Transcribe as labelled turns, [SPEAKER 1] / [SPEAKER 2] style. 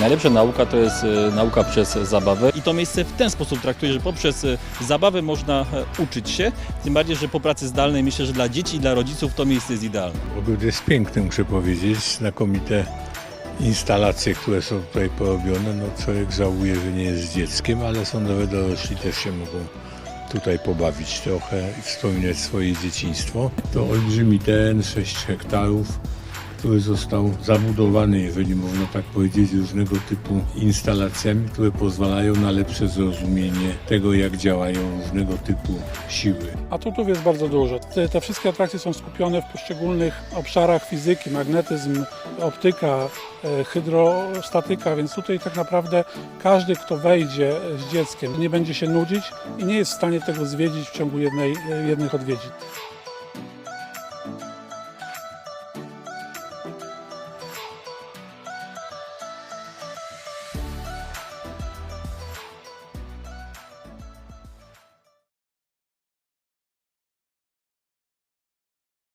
[SPEAKER 1] Najlepsza nauka to jest e, nauka przez zabawę i to miejsce w ten sposób traktuje, że poprzez e, zabawę można e, uczyć się, tym bardziej, że po pracy zdalnej myślę, że dla dzieci i dla rodziców to miejsce jest idealne.
[SPEAKER 2] Ogród jest piękny, muszę powiedzieć. Znakomite instalacje, które są tutaj porobione. No, człowiek żałuje, że nie jest dzieckiem, ale sądowe dorośli też się mogą tutaj pobawić trochę i wspominać swoje dzieciństwo. To olbrzymi teren, 6 hektarów, który został zabudowany, jeżeli można tak powiedzieć, różnego typu instalacjami, które pozwalają na lepsze zrozumienie tego, jak działają różnego typu siły.
[SPEAKER 3] Atutów jest bardzo dużo. Te, te wszystkie atrakcje są skupione w poszczególnych obszarach fizyki, magnetyzm, optyka, e, hydrostatyka, więc tutaj tak naprawdę każdy, kto wejdzie z dzieckiem, nie będzie się nudzić i nie jest w stanie tego zwiedzić w ciągu jednej, jednych odwiedzin.